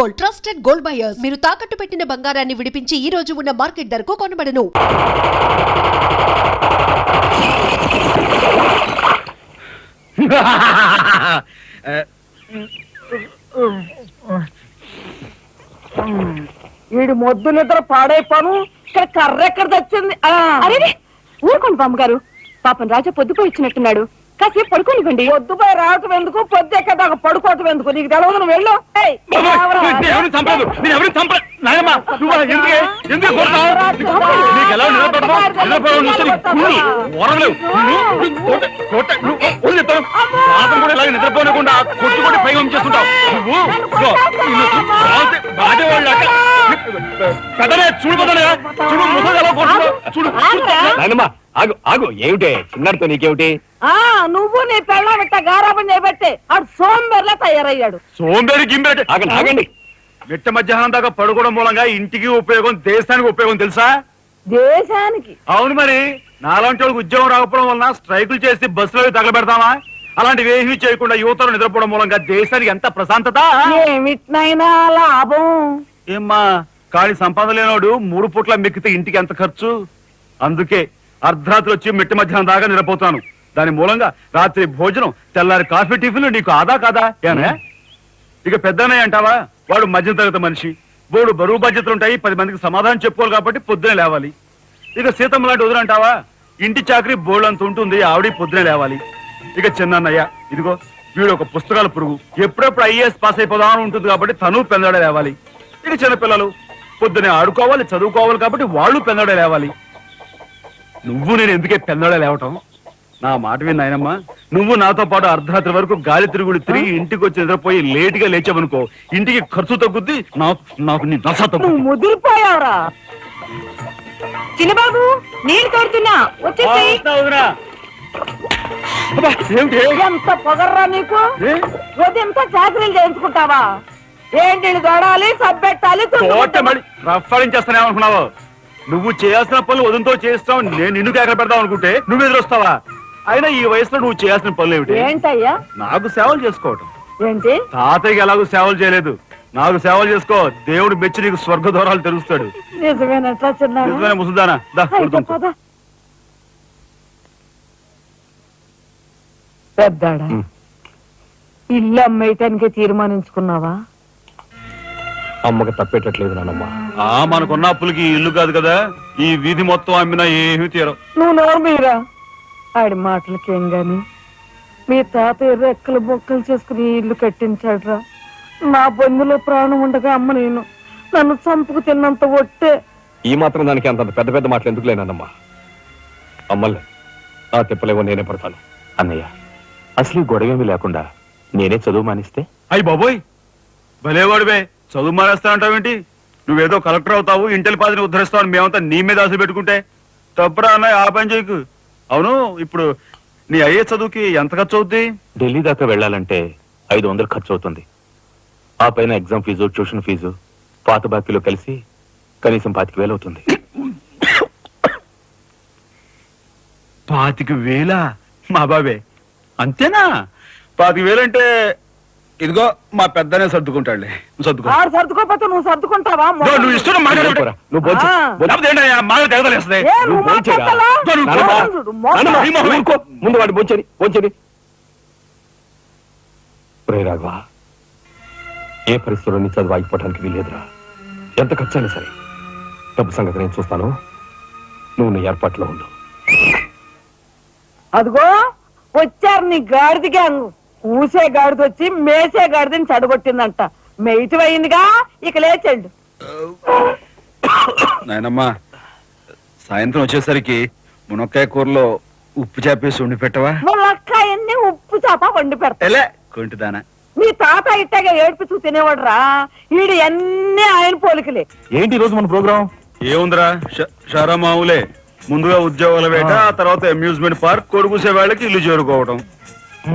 Gold trusted gold buyers. మీరు తాకట్టు పెట్టిన బంగారాన్ని విడిపించి ఈ రోజు ఉన్న మార్కెట్ ధరకు కొనబడను. వీడి మొద్దు నిద్ర పాడైపోను. ఇక్కడ కర్ర ఎక్కడ తెచ్చింది? ఆ. అరే ఊరుకోండి బామ్మగారు. పాపం రాజా పొద్దుపోయి ఇచ్చినట్టున్నాడు. కాసేపు పడుకోనివ్వండి పొద్దుపై రావటం ఎందుకు పొద్దు ఎక్కదాకా పడుకోవటం ఎందుకు నీకు తెలవదు నువ్వు వెళ్ళు ఏయ్, ఎవరు? ఎవరిని చంపలేదు నేను ఎవరిని చంప నాయమ్మా నువ్వు అలా ఎందుకే ఎందుకు కొడతావు నీకు ఎలా నిలబడతావు నిలబడవు చూస్తే నీకు కుళ్ళు, ఓరగలేవు నువ్వు కొట్ట- కొట్ట- నువ్వు వదిలేస్తావు పాపం కూడా ఇలాగే నిద్రపోనకుండా కొట్టుకొని పైగా ఉంచేస్తుంటావు నువ్వు ఇదిగో, నిన్ను బాధ- బాధేవాళ్ళాక పెద్దనే చూడు పెద్దనే చూడు ముసలి ఎలా కొడుతున్నావు చూడు నాయనమ్మా ఆగు ఆగు ఏమిటే? చిన్నారితో నీకేమిటి? ఆ నువ్వు నీ పెళ్ళ బిట్ట గారాబం చేయబట్టే ఆడు సోంబేర్లా తయారయ్యాడు. సోంబేరి గింబేటి ఆగండి ఆగండి. మిట్ట మధ్యాహ్నం దాకా పడుకోవడం మూలంగా ఇంటికి ఉపయోగం దేశానికి ఉపయోగం తెలుసా? దేశానికి. అవును మరి. నాలాంటి వాళ్ళకి ఉద్యోగం రాకపోవడం వలన స్ట్రైకులు చేసి బస్సులో తగలబెడతామా అలాంటివి ఏమీ చేయకుండా యువతలు నిద్రపోవడం మూలంగా దేశానికి ఎంత ప్రశాంతత? ఏమిటినైనా లాభం. ఏమ్మా కాళీ సంపాదన లేనోడు మూడు పూట్ల మెక్కితే ఇంటికి ఎంత ఖర్చు? అందుకే అర్ధరాత్రి వచ్చి మిట్ట మధ్యాహ్నం దాకా నిలబోతాను. దాని మూలంగా రాత్రి భోజనం తెల్లారి కాఫీ టిఫిన్లు నీకు ఆదా కాదా? ఏనా ఇక పెద్దనయ్య అంటావా? వాడు మధ్య తరగతి మనిషి. బోడు బరువు బాధ్యతలు ఉంటాయి పది మందికి సమాధానం చెప్పుకోవాలి కాబట్టి పొద్దునే లేవాలి. ఇక సీతమ్మ లాంటి వదులంటావా ఇంటి చాకరీ బోర్డు అంత ఉంటుంది ఆవిడ పొద్దునే లేవాలి. ఇక చిన్నయ్య ఇదిగో వీడు ఒక పుస్తకాల పురుగు. ఎప్పుడెప్పుడు ఐఏఎస్ పాస్ అయిపోదామని ఉంటుంది కాబట్టి తను పెందడ లేవాలి. ఇక చిన్నపిల్లలు పొద్దునే ఆడుకోవాలి చదువుకోవాలి కాబట్టి వాళ్ళు పెందడ లేవాలి. నువ్వు నేను ఎందుకే పెందడే లేవటం? నా మాట విన్నాయనమ్మా నువ్వు నాతో పాటు అర్ధరాత్రి వరకు గాలి తిరుగుడు తిరిగి ఇంటికి వచ్చి నిద్రపోయి లేట్గా లేచావనుకో ఇంటికి ఖర్చు తగ్గుద్ది నాకు నాకు నీ నువ్వు తగ్గుద్ది. ముదిరిపోయావురా. చిన్నబాబు నీళ్ళు తోడుతున్నా. వచ్చేసి అబ్బా, ఏమిటి? ఎంత పొగర్రా నీకు? ఏ? ఉదయంతో చాకరీలు చేయించుకుంటావా? ఏంటి తోడాలి సబ్బెట్టాలి తోట? మళ్ళీ అనుకున్నావు నువ్వు చేయాల్సిన పనులు ఉదంతో చేస్తావు నేను నిన్ను కేకలు పెడతావు అనుకుంటే నువ్వు ఎదురొస్తావా? అయినా ఈ వయసులో నువ్వు చేయాల్సిన పనులు ఏమిటి? ఏంటయ్యా? నాకు సేవలు చేసుకోవటం. ఏంటి? తాతయ్యకి ఎలాగో సేవలు చేయలేదు. నాకు సేవలు చేసుకో దేవుడు మెచ్చి నీకు స్వర్గ దూరాలు తెలుస్తాడు నిజమైన ముసుదానా? పెద్దాడా. ఇల్లు అమ్మేయటానికి తీర్మానించుకున్నావా? అమ్మకి తప్పేటట్లేదు నానమ్మా. ఆ మనకున్న అప్పులకి ఇల్లు కాదు కదా. ఈ వీధి మొత్తం అమ్మినా ఏమీ తీరం నువ్వు నోరు మీరా? ఆడి మాటలకేం గాని? మీ తాతయ్య రెక్కలు బొక్కలు చేసుకుని ఈ ఇల్లు కట్టించాడురా. నా బొందులో ప్రాణం ఉండగా అమ్మ నేను నన్ను చంపుకు తిన్నంత ఒట్టే. ఈ మాత్రం దానికి అంత పెద్ద పెద్ద మాటలు ఎందుకు లేనమ్మా అమ్మలే ఆ తిప్పలేవో నేనే పడతాను. అన్నయ్య అసలు ఈ గొడవేమీ లేకుండా నేనే చదువు మానిస్తే? అయ్యి బాబోయ్! భలేవాడివే చదువు మానేస్తానంటావేంటి? నువ్వేదో కలెక్టర్ అవుతావు ఇంటెల్ పాదిని ఉద్ధరిస్తావు అని మేమంతా నీ మీద ఆశ పెట్టుకుంటే తప్పురా అన్నయ్య ఆ పని చేయకు. అవును ఇప్పుడు నీ అయ్యే చదువుకి ఎంత ఖర్చు అవుద్ది? ఢిల్లీ దాకా వెళ్ళాలంటే ఐదు వందలు ఖర్చు అవుతుంది. ఆ పైన ఎగ్జామ్ ఫీజు ట్యూషన్ ఫీజు పాత బాకీలు కలిసి కనీసం పాతిక వేలు అవుతుంది. పాతిక వేల? మా బాబే అంతేనా? పాతిక వేలంటే ఇదిగో మా పెద్దనే సర్దుకుంటాడులే నువ్వు సర్దుకో ఆడు సర్దుకోకపోతే నువ్వు సర్దుకుంటావా ఇదిగో, నువ్వు ఇష్టం పోరా, నువ్వు భోంచే. ఆ. భోంచే. మాకు తెగదలేస్తుంది ఏ, నువ్వు నువ్వు భోంచేరా? మాట్లాడతావా? నువ్వు నానమ్మా, చూడు, మోసం. నానమ్మా, ఈ మొహమే. ఊరుకో. ముందు వాడు బొంచని బొంచని రే రాఘవ ఏ పరిస్థితుల్లో నీ చదువు ఆగిపోవడానికి వీలేదురా ఎంత ఖర్చైనా సరే డబ్బు సంగతి నేను చూస్తాను నువ్వు నీ ఏర్పాట్లో ఉండు అదిగో వచ్చారు నీ గాడిద గ్యాంగ్ ఊసే గాడిద వచ్చి మేసే గాడిదని చెడగొట్టిందంట. మెయిట్ అయిందిగా ఇక లేచండు నాయనమ్మా సాయంత్రం వచ్చేసరికి మునక్కాయ కూరలో ఉప్పు చేపేసి ఉండి పెట్టవా? ములక్కాయన్ని ఉప్పు చేప వండి పెడతా. కొంటిదానా మీ తాత ఇట్టగా ఏడ్పిస్తూ తినేవాడు రా ఈడు అన్ని ఆయన పోలికలే. ఏంటి ఈ రోజు మన ప్రోగ్రాం? ఏముందిరా? ష- షారా మామూలే ముందుగా ఉద్యోగాల వేట ఆ. తర్వాత అమ్యూజ్మెంట్ పార్క్ కొడుకుసే వాళ్ళకి ఇల్లు చేరుకోవడం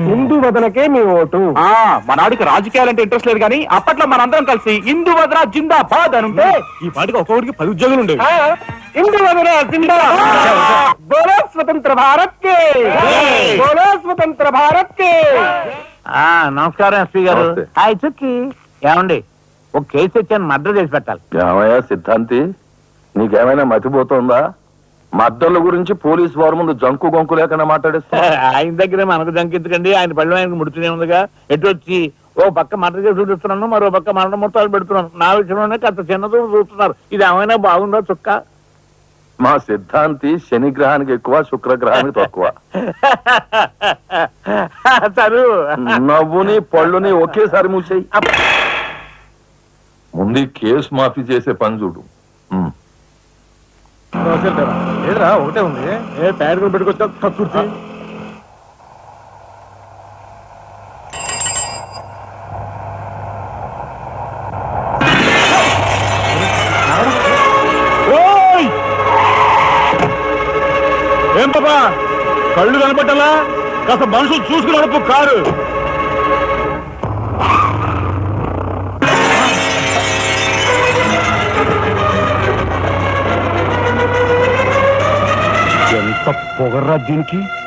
హిందూ వదనకే నీ ఓటు. ఆ మనాడికి రాజకీయాలంటే ఇంట్రెస్ట్ లేదు కానీ అప్పట్లో మనందరం కలిసి హిందూ వద్ర జిందాబాద్ అని ఉంటే ఈ పాటికి ఒక్కొక్కడికి పది ఉద్యోగులు ఉండేవి. హిందూ వదన జిందా బోలో స్వతంత్ర భారత్ కే బోలో స్వతంత్ర భారత్ కే నమస్కారం ఎస్పీ గారు. నమస్తే. హాయ్ చుక్కి ఏమండి? ఒక కేసు తెచ్చాను మర్డర్ చేసి పెట్టాలి. ఏమయ్యా సిద్ధాంతి? నీకేమైనా మతిపోతుందా? మద్దళ్ళ గురించి పోలీస్ వారి ముందు జంకు గొంకు లేకుండా మాట్లాడేస్తా ఆయన దగ్గర మనకు దంకెత్తుకండి ఆయన పళ్ళు ఆయనకు ముడుతూనే ఉందిగా. ఎటు వచ్చి ఓ పక్క చేసి చూపిస్తున్నాను మరో పక్క మరణ మొత్తాలు పెడుతున్నాను. నా విషయంలోనే కాస్త చిన్నదో చూస్తున్నారు. ఇది ఏమైనా బాగుందో చుక్క? మా సిద్ధాంతి శని గ్రహానికి ఎక్కువ శుక్రగ్రహానికి తక్కువ. నవ్వుని పళ్ళుని ఒకేసారి మూసేయి. ముందు కేసు మాఫీ చేసే పని చూడు. ఏదిరా ఒకటే ఉంది. ఏ ప్యాడ్ పెట్టుకొచ్చా కక్కుర్తి! ఏం పాపా? కళ్ళు కనపట్టాలా కాస్త మనుషులు చూసుకుని నడుపు కారు. ఎంత పొగర్రా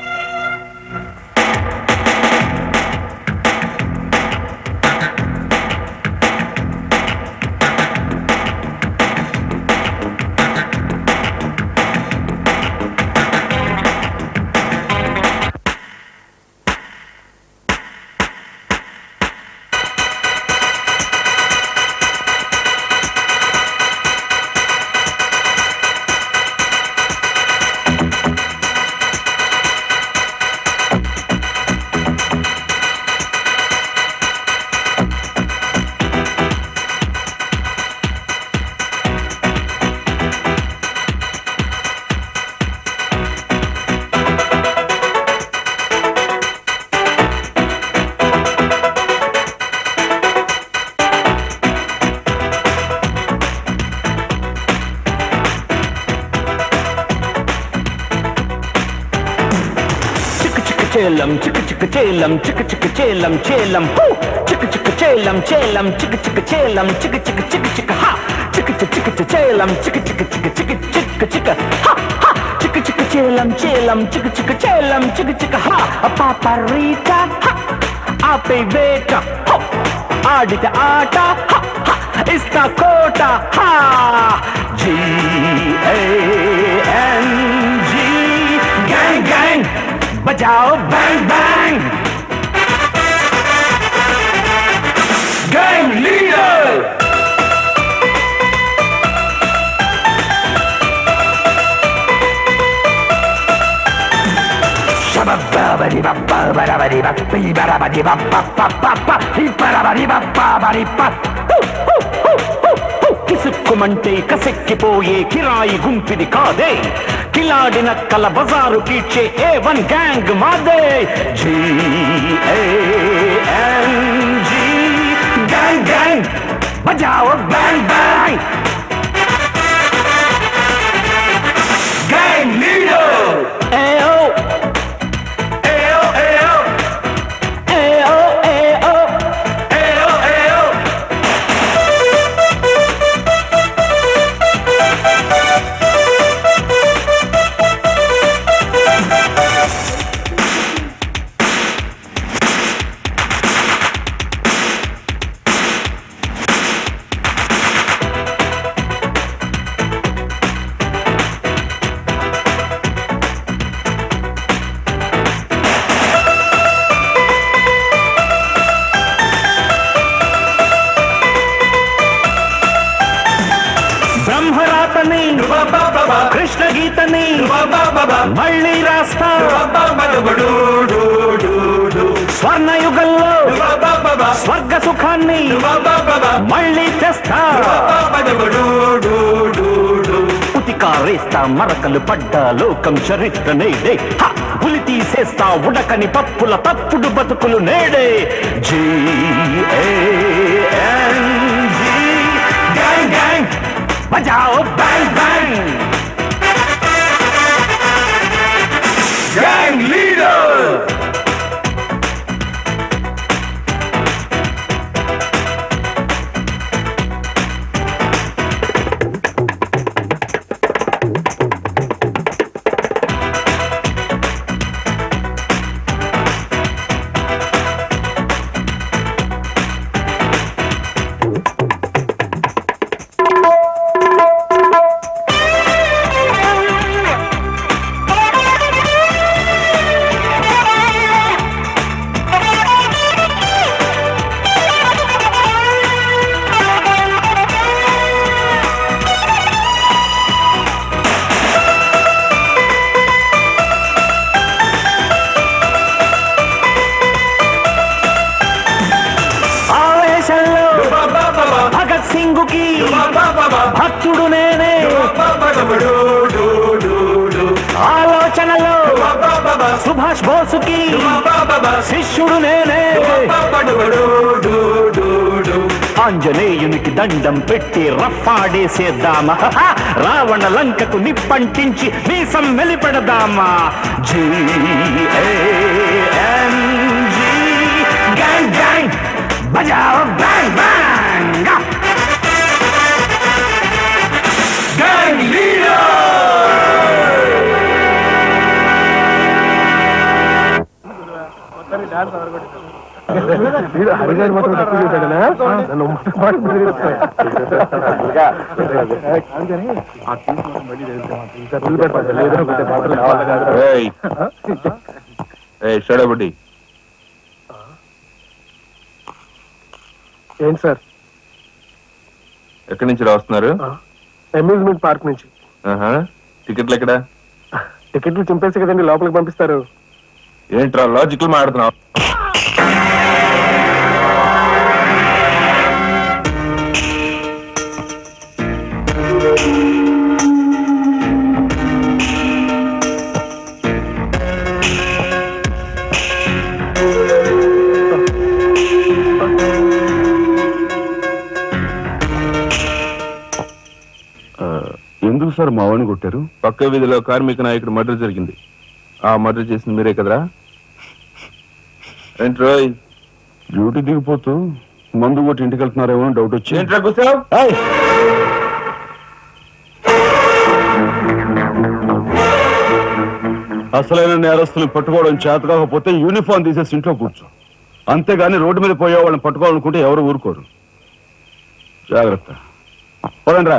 చేలం చేలం చిక్క చిక్క చేలం చేలం హూ చిక్క చిక్క చేలం చేలం చిక్క చిక్క చేలం చిక్క చిక్క చిక్క చిక్క హా చిక్క చిక్క చిక్క చేలం చిక్క చిక్క చిక్క చిక్క చిక్క చిక్క హా హా చిక్క చిక్క చేలం చేలం చిక్క చిక్క చేలం చిక్క చిక్క హా పాపరీట హా ఆపే వేట హో ఆడిత ఆట హా హా ఇస్తా కోట హా జీ ఏ बजाओ बैंग बैंग गैंग लीडर కిసుక్కుమంటే కసెక్కిపోయే కిరాయి గుంపిది కాదే. కిలాడిన కల బజారు కీడ్చే ఏ వన్ గ్యాంగ్ మాదే. జీ గ్యాంగ్ గ్యాంగ్ బజావో బ్యాంగ్ బ్యాంగ్ పడ్డా చరిత్ర నేడే. పులి తీసేస్తా ఉడకని పప్పుల తప్పుడు బతుకులు నేడే. జీ గ్యాంగ్ బ్యాంగ్ బ్యాంగ్ శిష్యుడు నేనే. ఆంజనేయునికి దండం పెట్టి రఫాడేసేద్దామా రావణ లంకకు నిప్పంటించి మీసం వెలిపెడదామా. జీ గ్యాంగ్ గ్యాంగ్ బజావ్ బ్యాంగ్ ఏంటి సార్? ఎక్కడి నుంచి రాస్తున్నారు అమ్యూజ్మెంట్ పార్క్ నుంచి. ఆహా. టికెట్లు ఎక్కడ? టికెట్లు చింపేసి కదండి లోపలికి పంపిస్తారు. ఏంట్రా లాజికల్ మాడుతున్నావు ఎందుకు సార్ మావాడిని కొట్టారు? పక్క వీధిలో కార్మిక నాయకుడు మర్డర్ జరిగింది. ఆ మర్డర్ చేసింది మీరే కదరా? ఏంట్రోయ్ డ్యూటీ దిగిపోతూ మందు కొట్టి ఇంటికి వెళ్తున్నారేమో అని డౌట్ వచ్చి. ఏంట్రా? అసలైన నేరస్తులు పట్టుకోవడం చేత కాకపోతే యూనిఫామ్ తీసేసి ఇంట్లో కూర్చో. అంతేగాని రోడ్డు మీద పోయే వాళ్ళని పట్టుకోవాలనుకుంటే ఎవరు ఊరుకోరు. జాగ్రత్త. పదండి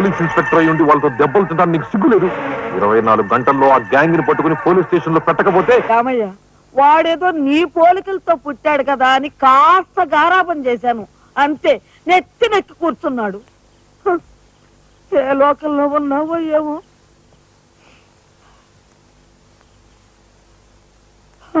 పోలీస్ ఇన్స్పెక్టర్ అయి ఉండి వాళ్ళతో దెబ్బలు తింటాను నీకు సిగ్గులేదు? ఇరవై నాలుగు గంటల్లో ఆ గ్యాంగ్ని పట్టుకుని పోలీస్ స్టేషన్లో పెట్టకపోతే రామయ్య వాడేదో నీ పోలికలతో పుట్టాడు కదా అని కాస్త గారాపం చేశాను. అంతే నెత్తి నెక్కి కూర్చున్నాడు. హ, ఏ లోకంలో ఉన్నావో ఏమో. హ.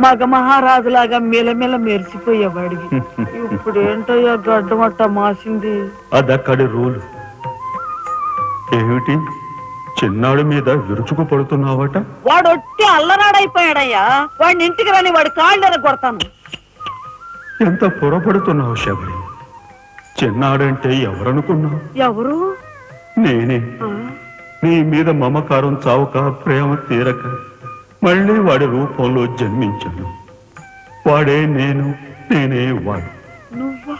మగ మహారాజులాగా మిలమిల మెరిసిపోయేవాడివి. ఇప్పుడు ఏంటయ్యా గడ్డం అట్ట మాసింది. అదక్కడి రూలు. ఏమిటి? చిన్నాడు మీద విరుచుకు పడుతున్నావట? వాడు ఒట్టి అల్లరాడైపోయాడయ్యా వాడిని ఇంటికి రాని వాడి కాళ్ళు కొడతాను. ఎంత పొరపడుతున్నావు శబరి? చిన్నాడంటే ఎవరనుకున్నావు ఎవరు? నేనే. నీ మీద మమకారం చావక ప్రేమ తీరక. మళ్ళీ వాడి రూపంలో జన్మించాను. వాడే నేను నేనే వాడు. నువ్వా?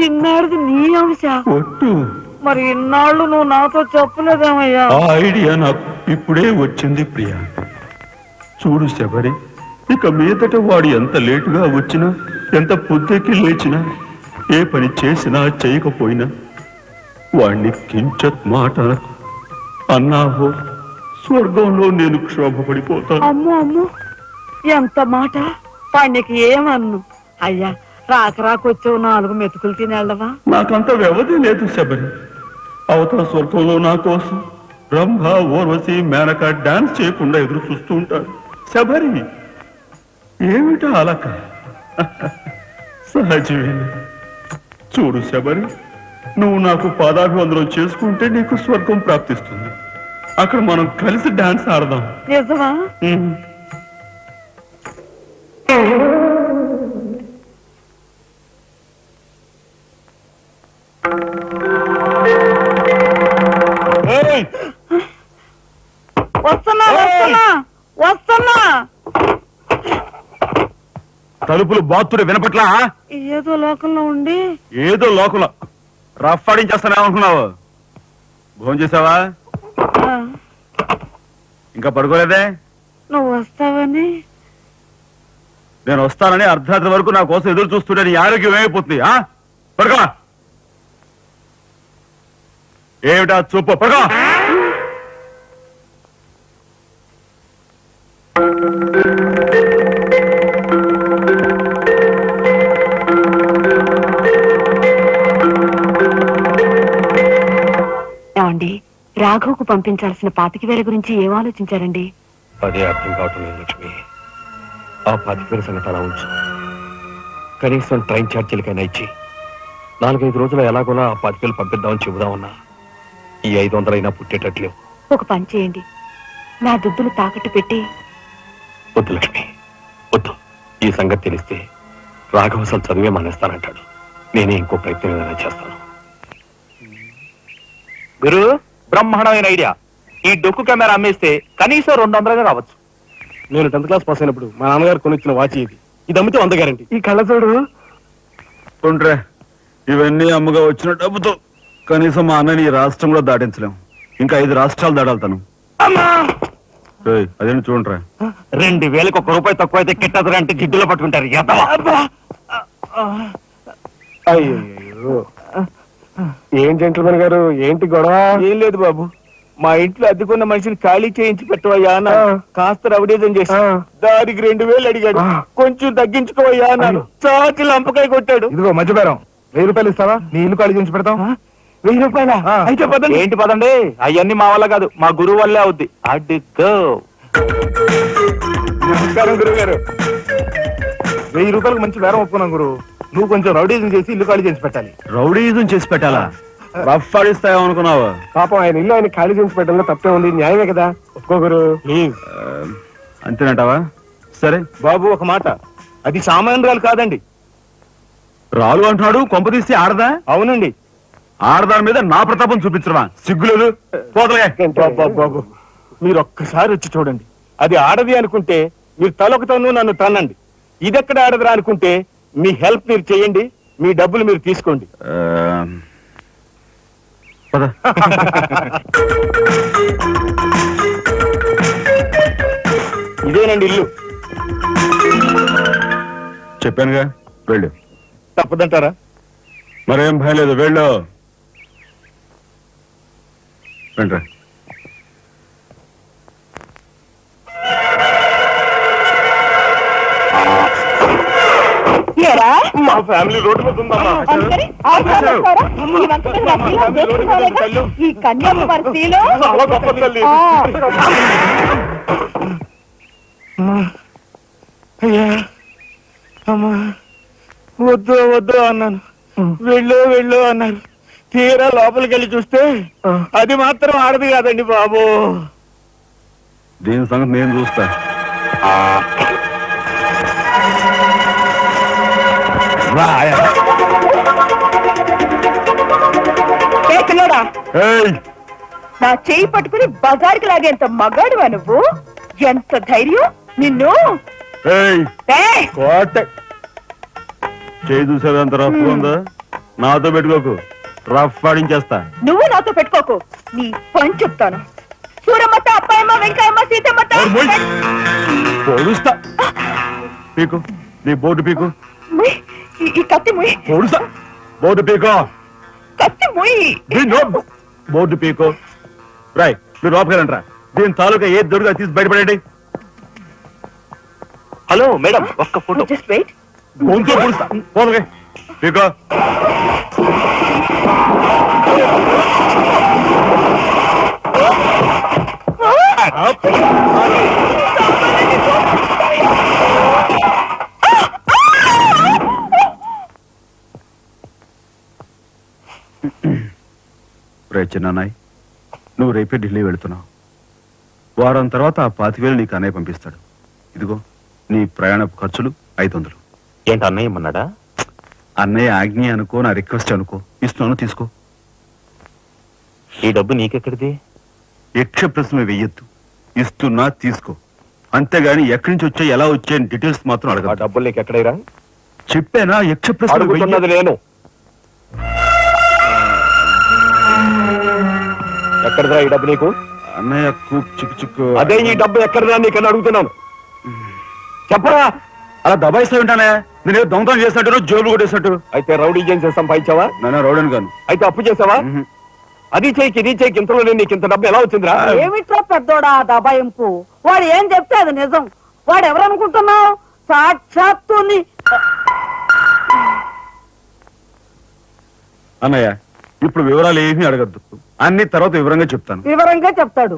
చిన్నాడిది నీ అంశ. ఒట్టు. మరి ఇన్నాళ్ళు నువ్వు నాతో చెప్పలేదేమయ్యా? ఆ ఐడియా నాకు ఇప్పుడే వచ్చింది ప్రియా. చూడు శబరి ఇక మీదట వాడు ఎంత లేటుగా వచ్చినా ఎంత పొద్దుకి లేచినా ఏ పని చేసినా చేయకపోయినా వాణ్ణి కించత్ మాట. అన్నాహో స్వర్గంలో నేను క్షోభపడిపోతాను. అమ్మో అమ్మో. ఎంత మాట? వాడికి ఏమన్ను? అయ్యా రాక రాకొచ్చావు నాలుగు మెతుకులు తినేళ్ళవా? నాకంత వ్యవధి లేదు శబరి. అవతల స్వర్గంలో నా కోసం బ్రహ్మ ఓర్వశి మేనక డాన్స్ చేయకుండా ఎదురు చూస్తూ ఉంటారు. శబరి ఏమిటా అలక? సహజమే చూడు శబరి నువ్వు నాకు పాదాభివందనం చేసుకుంటే నీకు స్వర్గం ప్రాప్తిస్తుంది. అక్కడ మనం కలిసి డాన్స్ ఆడదాం. నిజమా! వస్తున్నా వస్తున్నా వస్తున్నా! తలుపులు బాత్తుడు వినపట్లా? ఏదో లోకంలో ఉండి. ఏదో లోకంలో. రఫ్ ఆడించేస్తానేమనుకున్నావు? భోజనం చేసావా ఇంకా పడుకోలేదే? నువ్వు వస్తావని? నేను వస్తానని అర్ధరాత్రి వరకు నా కోసం ఎదురు చూస్తుంటే నీ ఆరోగ్యం ఏమైపోతుంది ఆ? పడుకో. ఏమిటా చూపు? పడుకో. ఏమండి? రాఘవ్కు పంపించాల్సిన పాతిక వేల గురించి ఏం ఆలోచించారండి? అదే అర్థం కావటం లేదు లక్ష్మి. ఆ పదివేల సంగతి అలా ఉంచు. కనీసం ట్రైన్ ఛార్జీలకైనా ఇచ్చి. నాలుగైదు రోజులు ఎలాగోలా ఆ పదివేలు పంపిద్దామని చెబుదామన్నా. ఈ ఐదు వందలైనా పుట్టేటట్లేవు ఒక పని చేయండి. నా దుద్దులు తాకట్టు పెట్టి వద్దు లక్ష్మి. వద్దు. ఈ సంగతి తెలిస్తే రాఘవ అసలు చదివే మానేస్తానంటాడు. నేనే ఇంకో ప్రయత్నం ఏదైనా చేస్తాను. గురు! బ్రహ్మాండమైన ఐడియా. ఈ డొక్కు కెమెరా అమ్మేస్తే కనీసం రెండు వందలుగా రావచ్చు. నేను టెన్త్ క్లాస్ పాస్ అయినప్పుడు మా నాన్నగారు కొనిచ్చిన వాచ్ ఇది ఇది అమ్మితే వంద గ్యారంటీ. ఈ కళ్ళజోడు ఉండ్రే ఇవన్నీ అమ్మగా వచ్చిన డబ్బుతో కనీసం మా అన్నని ఈ రాష్ట్రం కూడా దాటించలేం ఇంకా ఐదు రాష్ట్రాలు దాడాలి తను. ఏయ్, అదేంటి చూడండిరా రెండు వేలకు ఒక రూపాయి తక్కువ అయితే కిట్టదురు అంటే జిడ్డులో పట్టుకుంటారు. అయ్యో ఏం జెంట్లమెన్ గారు? ఏంటి గొడవ? ఏం లేదు బాబు. మా ఇంట్లో అద్దెకున్న మనిషిని ఖాళీ చేయించి పెట్టవయ్యా అన్న. కాస్త రవిడేజం చేసి. దానికి రెండు వేలు అడిగాడు. కొంచెం తగ్గించుకోవయ్యా అన్నాను. చాచి లంపకాయ కొట్టాడు. ఇదిగో మధ్య బేరం వెయ్యి రూపాయలు ఇస్తావా? నీ ఇల్లు ఖాళీ చేసి పెడతాం. వెయ్యి రూపాయల. అయితే పదండి. ఏంటి పదండి? అవన్నీ మా వల్ల కాదు. మా గురువు వల్లే అవుద్ది. అడ్డుకో నమస్కారం గురువు గారు వెయ్యి రూపాయలకు మంచి బేరం ఒప్పుకున్నాం గురు నువ్వు కొంచెం రౌడీజం చేసి ఇల్లు ఖాళీ చేసి పెట్టాలి. రౌడీజం చేసి పెట్టాలా? రఫ్ ఆడిస్తాయేమనుకున్నావా పాపం ఆయన ఇల్లు ఆయన ఖాళీ చేసి పెట్టడంలో తప్పే ఉంది. న్యాయమే కదా? ఒప్పుకో గురు. ప్లీజ్. ఆ, అంతేనంటావా? సరే. బాబు ఒక మాట. అది సామాన్యురాలు కాదండి. రాలు అంటున్నాడు కొంప తీసి ఆడదా? అవునండి. ఆడదాని మీద నా ప్రతాపం చూపించడమా? సిగ్గులేదు బాబు మీరు ఒక్కసారి వచ్చి చూడండి. అది ఆడది అనుకుంటే మీరు తలొకతోనూ నన్ను తన్నండి. ఇదెక్కడ ఆడదురా అనుకుంటే మీ హెల్ప్ మీరు చేయండి మీ డబ్బులు మీరు తీసుకోండి. పద. ఇదేనండి ఇల్లు. చెప్పానుగా వెళ్ళు. తప్పదంటారా? మరేం భయం లేదు వెళ్ళు. వెంట్రా మా ఫ్యామిలీ రోడ్డు మీద ఉందమ్మా. ఈ కన్యాకుమారిలో చాలా గొప్ప తల్లి. అయ్యా అమ్మా వద్దు వద్దు అన్నాను. వెళ్ళు వెళ్ళు అన్నారు. తీరా లోపలికి వెళ్ళి చూస్తే అది మాత్రం ఆడదు కాదండి బాబు. దీని సంగతి నేను చూస్తా. ఏయ్, నా చేయి పట్టుకుని బజార్కి లాగేంత మగాడువా నువ్వు? ఎంత ధైర్యం? నిన్ను? చేయి చూసేది అంత రఫ్ ఉందా? నాతో పెట్టుకోకు. రఫ్ ఆడించేస్తా. నువ్వు నాతో పెట్టుకోకు. నీ పని చెప్తాను. సూరమ్మత అప్పాయమ్మ వెంకాయమ్మ సీతమ్మత. పొడుస్తా పీకు. నీ బోర్డు పీకు. ఈ- కత్తి ముయ్ పొడుస్తా బోర్డు పీకో. కత్తి ముయ్ బోర్డు పీకో. రాయ్ మీరు లోపలికి రండి రా. దీని తాలూకా ఏది దొరుకుతా తీసి బయటపడండి హలో మేడం ఒక్క ఫోటో. Just wait. గొంతు పొడుస్తా. పోలకే పీకో. రే చిన్నానాయ్ నువ్వు రేపే ఢిల్లీ వెళుతున్నావు. వారం తర్వాత ఆ పాతివేలు నీకు అన్నయ్య పంపిస్తాడు. ఇదిగో నీ ప్రయాణ ఖర్చులు ఐదు వందలు ఏంటి అన్నయ్య ఏమన్నాడా? అన్నయ్య ఆజ్ఞ అనుకో నా రిక్వెస్ట్ అనుకో. ఇస్తున్నాను తీసుకో. ఈ డబ్బు నీకెక్కడిది? యక్ష ప్రశ్న వెయ్యొద్దు. ఇస్తున్నా తీసుకో. అంతేగాని ఎక్కడి నుంచి వచ్చాయి ఎలా వచ్చాయని డీటెయిల్స్ మాత్రం ఆ అడగదు డబ్బులు నీకు ఎక్కడైరా చెప్పానా యక్ష వెయ్యి- నేను. ఎక్కడదా ఈ డబ్బు నీకు? అన్నయ్య కూక్ చిక్కు చిక్కు. అదే ఈ డబ్బు ఎక్కడదా నీకని అడుగుతున్నాను. చెప్పరా? అలా దబాయిస్తా ఉంటానే. నేను దొంగతనం చేసినట్టు జోబులు కొట్టేసినట్టు. అయితే రౌడీ చేసి సంపాదించావా? నాన్న రోడన్ గాను అయితే అప్పు చేసావా. అది చేయికి ఇది చేయికి ఇంతలో నీకు ఇంత డబ్బు ఎలా వచ్చిందిరా? ఏమిట్రా పెద్దోడా ఆ దబాయింపు? వాడు ఏం చెప్తే అది నిజం. వాడు ఎవరనుకుంటున్నావు? సాక్షాత్తు నీ- అన్నయ్య ఇప్పుడు వివరాలు ఏమీ అడగద్దు. అన్ని తర్వాత వివరంగా చెప్తాను. వివరంగా చెప్తాడు.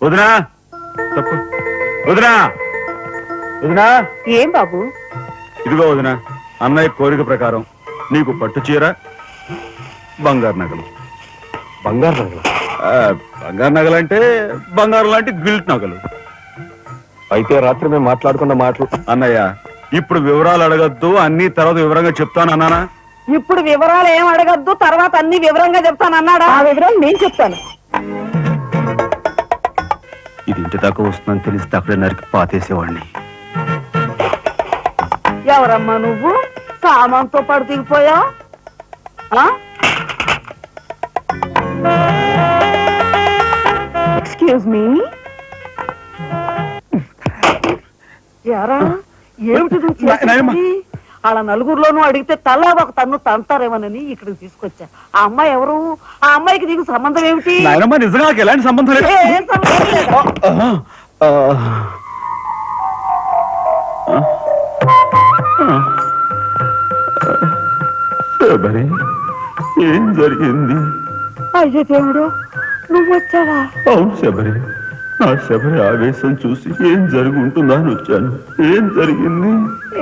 వదినా! తప్పు. వదినా! వదినా! ఏం బాబు? ఇదిగో వదినా అన్నయ్య కోరిక ప్రకారం నీకు పట్టు చీర బంగారు నగలు. బంగారు నగలు? ఆ, బంగారు నగలు అంటే బంగారు లాంటి గిల్ట్ నగలు. అయితే రాత్రి మేము మాట్లాడుకున్న మాటలు అన్నయ్య ఇప్పుడు వివరాలు అడగద్దు అన్ని తర్వాత వివరంగా చెప్తాను అన్నానా? ఇప్పుడు వివరాలు ఏం అడగద్దు తర్వాత అన్ని వివరంగా చెప్తాను అన్నాడా? ఆ వివరాలు నేను చెప్తాను. ఇది ఇంటి దాకా వస్తుందని తెలిస్తే అక్కడే నరికి పాతేసేవాడిని. ఎవరమ్మా నువ్వు? సామాన్తో పడు దిగిపోయా? ఎక్స్క్యూజ్ మీ ఎరా ఏమిటి వాళ్ళ నలుగురిలోనూ అడిగితే తలా ఒక తన్ను తంతారేమోనని ఇక్కడికి తీసుకొచ్చా ఆ అమ్మాయి ఎవరు ఆ అమ్మాయికి నీకు సంబంధం ఏమిటి నాయనమ్మ నిజంగా నాకు ఎలాంటి సంబంధం లేదు ఏ, ఏం సంబంధం లేదా? ఆహా. ఆ. ఆ. శబరి, ఏం జరిగింది అయ్యో దేవుడు నువ్వు వచ్చావా అవును శబరి నా శబరి ఆవేశం చూసి ఏం జరిగి ఉంటుందా అని వచ్చాను. ఏం జరిగింది?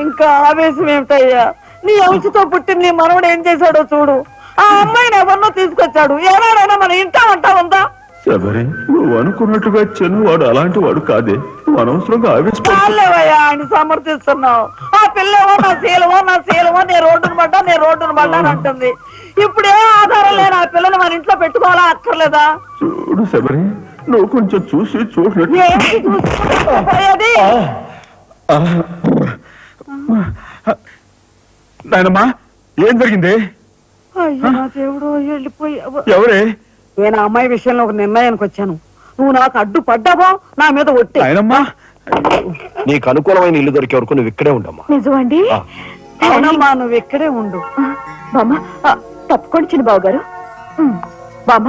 ఇంకా ఆవేశం ఏమిటయ్యా? నీ అంశతో పుట్టిన నీ మనవడు ఏం చేశాడో చూడు. ఆ అమ్మాయిని ఎవరినో తీసుకొచ్చాడు. ఏనాడైనా మన ఇంటా వంట ఉందా శబరి నువ్వు అనుకున్నట్టుగా చిన్నవాడు అలాంటి వాడు కాదే. నువ్వు అనవసరంగా ఆవేశపడు చాలేవయ్యా ఆయన సమర్థిస్తున్నావు. ఆ పిల్లేమో నా శీలమో నా శీలమో నీ రోడ్డును పడ్డా నీ రోడ్డును పడ్డా అని అంటుంది. ఇప్పుడు ఏ ఆధారం లేని ఆ పిల్లని మన ఇంట్లో పెట్టుకోవాలా అక్కర్లేదా? చూడు శబరి నువ్వు కొంచెం చూసి పోయేది నాయనమ్మా ఏం జరిగింది దేవుడు ఎవరే నేను అమ్మాయి విషయంలో ఒక నిర్ణయానికి వచ్చాను నువ్వు నాకు అడ్డు పడ్డావో నా మీద ఒట్టి నాయనమ్మా నీకు అనుకూలమైన ఇల్లు దొరికే వరకు నువ్వు ఇక్కడే ఉండమ్మా నిజమండి. అవునమ్మా నువ్వు ఇక్కడే ఉండు బామ్మ తప్పుకోండి చిన్న బాబు గారు బామ్మ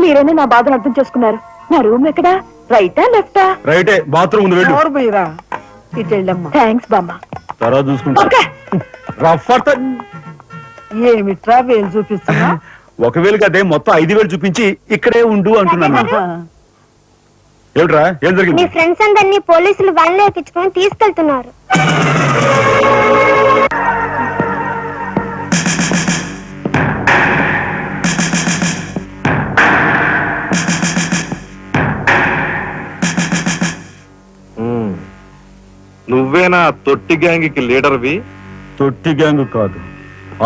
మీరైనా నా బాధను అర్థం చేసుకున్నారు నా రూమ్ ఎక్కడా? రైటా లెఫ్టా? రైటే బాత్రూమ్ ఉంది వెళ్ళు. ఎవరు పోయిరా ఇటు వెళ్ళమ్మా. థ్యాంక్స్ బామ్మ. తర్వాత చూసుకుంటా. ఓకే. రఫ్ అర్థ- ఏమిట్రా వేలు చూపిస్తున్నా? ఒకవేళ అదే మొత్తం ఐదు వేలు చూపించి ఇక్కడే ఉండు అంటున్నాను ఏమిట్రా? ఏం మీ జరిగింది ఫ్రెండ్స్ అందరినీ పోలీసులు వ్యాన్లో ఎక్కించుకొని తీసుకెళ్తున్నారు. నువ్వేనా తొట్టి గ్యాంగ్కి లీడర్వి? తొట్టి గ్యాంగ్ కాదు.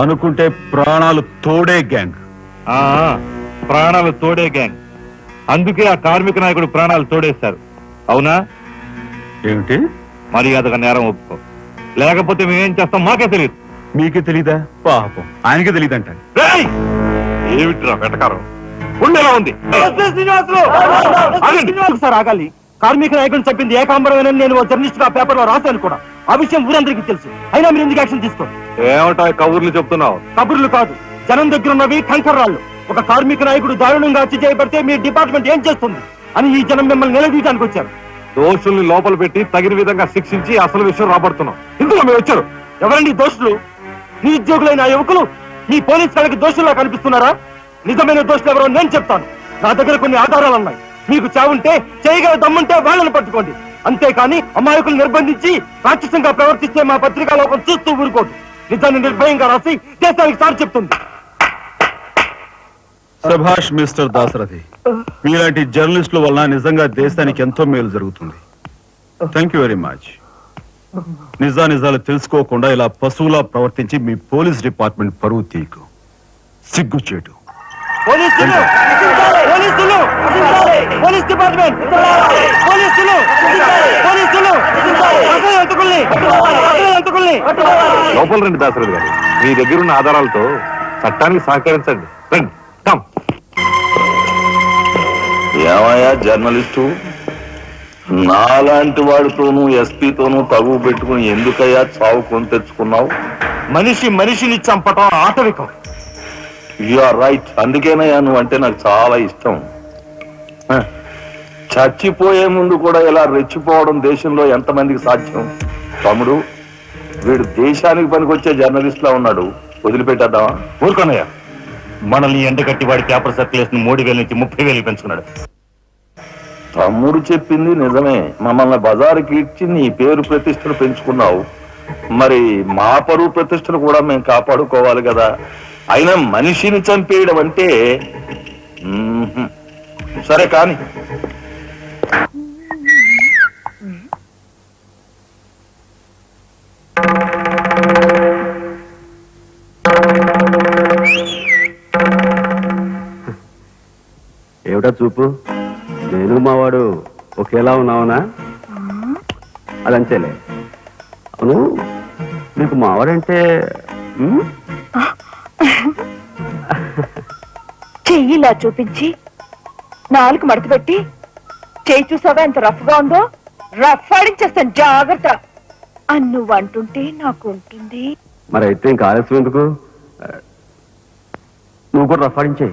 అనుకుంటే ప్రాణాలు తోడే గ్యాంగ్. ఆ ప్రాణాలు తోడే గ్యాంగ్. అందుకే ఆ కార్మిక నాయకుడు ప్రాణాలు తోడేశారు. అవునా? ఏమిటి? మర్యాదగా నేరం ఒప్పుకో. లేకపోతే మేమేం చేస్తాం మాకే తెలియదు మీకే తెలీదా? పాపం. ఆయనకే తెలియదంట ఏమిట్రా వెటకారం? ఉండేలా ఉంది? ఆగండి. సార్ ఆగాలి. కార్మిక నాయకుడు చెప్పింది ఏకాంబరమేనని నేను ఓ జర్నలిస్ట్గా పేపర్లో రాశాను కూడా. ఆ విషయం ఊరందరికీ తెలుసు. అయినా మీరు ఎందుకు యాక్షన్ తీసుకోండి ఏమంటా కబుర్లు చెప్తున్నావు. కబుర్లు కాదు. జనం దగ్గర ఉన్నవి కంకర్రాళ్ళు. ఒక కార్మిక నాయకుడు దారుణంగా హత్య చేయబడితే మీ డిపార్ట్మెంట్ ఏం చేస్తుంది? అని ఈ జనం మిమ్మల్ని నిలదీయడానికి వచ్చారు. దోషుల్ని లోపల పెట్టి తగిన విధంగా శిక్షించి అసలు విషయం రాబడుతున్నాం ఇందులో మేము వచ్చారు. ఎవరండి దోషులు? నిరుద్యోగులైన ఆ యువకులు? మీ పోలీస్ వాళ్ళకి దోషుల్లా కనిపిస్తున్నారా? నిజమైన దోషులు ఎవరో నేను చెప్తాను. నా దగ్గర కొన్ని ఆధారాలు ఉన్నాయి. మీకు చావుంటే చేయగల దమ్ముంటే వాళ్ళని పట్టుకోండి. అంతేకాని అమాయకులు నిర్బంధించి రాక్షసంగా ప్రవర్తిస్తే మా పత్రికా లోకం చూస్తూ ఊరుకోదు నిజాన్ని నిర్భయంగా రాసి దేశానికి సార్ చెప్తుంది. సభాష్ మిస్టర్ దాసరథి మీలాంటి జర్నలిస్టుల వలన నిజంగా దేశానికి ఎంతో మేలు జరుగుతుంది. థ్యాంక్ యూ వెరీ మచ్ నిజా నిజాలు తెలుసుకోకుండా ఇలా పశువులా ప్రవర్తించి మీ పోలీస్ డిపార్ట్మెంట్ పరువు తీయకు. సిగ్గుచేటు పోలీసులు పోలీసులు! Police department! పోలీసులు! పోలీసులు! అసలు అసలు లోపల రండి దాసరథి గారు. మీ దగ్గర ఉన్న ఆధారాలతో చట్టానికి సహకరించండి. రండి కమ్. ఏమయ్యా జర్నలిస్టు? నాలాంటి వాడితోనూ ఎస్పీతోనూ తగువ పెట్టుకుని ఎందుకయ్యా చావు కొని తెచ్చుకున్నావు? మనిషి మనిషిని చంపటం ఆటవికం. యు ఆర్ రైట్ అందుకేనయ్యా నువ్వు అంటే నాకు చాలా ఇష్టం. చచ్చిపోయే ముందు కూడా ఇలా రెచ్చిపోవడం దేశంలో ఎంతమందికి సాధ్యం? తమ్ముడు వీడు దేశానికి పనికొచ్చే జర్నలిస్ట్ లా ఉన్నాడు. వదిలిపెట్టేద్దామా? ఊరుకోనయ్యా. మనల్ని ఎండగట్టి వాడి పేపర్ సర్క్యులేషన్ మూడు వేల నుంచి ముప్పై వేలు పెంచుకున్నాడు. తమ్ముడు చెప్పింది నిజమే. మమ్మల్ని బజారుకి ఇచ్చి నీ పేరు ప్రతిష్టలు పెంచుకున్నావు. మరి మా పరువు ప్రతిష్టలు కూడా మేము కాపాడుకోవాలి కదా. అయినా మనిషిని చంపేయడం అంటే సరే కాని. ఏమిటా చూపు? నేను మావాడు ఒకేలా ఉన్నావునా? అదంతేలే. అవును నీకు మావాడంటే చెయ్యిలా చూపించి నాలుగు మడత పెట్టి చెయ్యి చూసావా ఎంత రఫ్గా ఉందో? రఫ్ ఆడించేస్తాను జాగ్రత్త. అని నువ్వు అంటుంటే నాకు ఉంటుంది. మరి అయితే ఇంకా ఆలస్యం ఎందుకు? నువ్వు కూడా రఫాడించే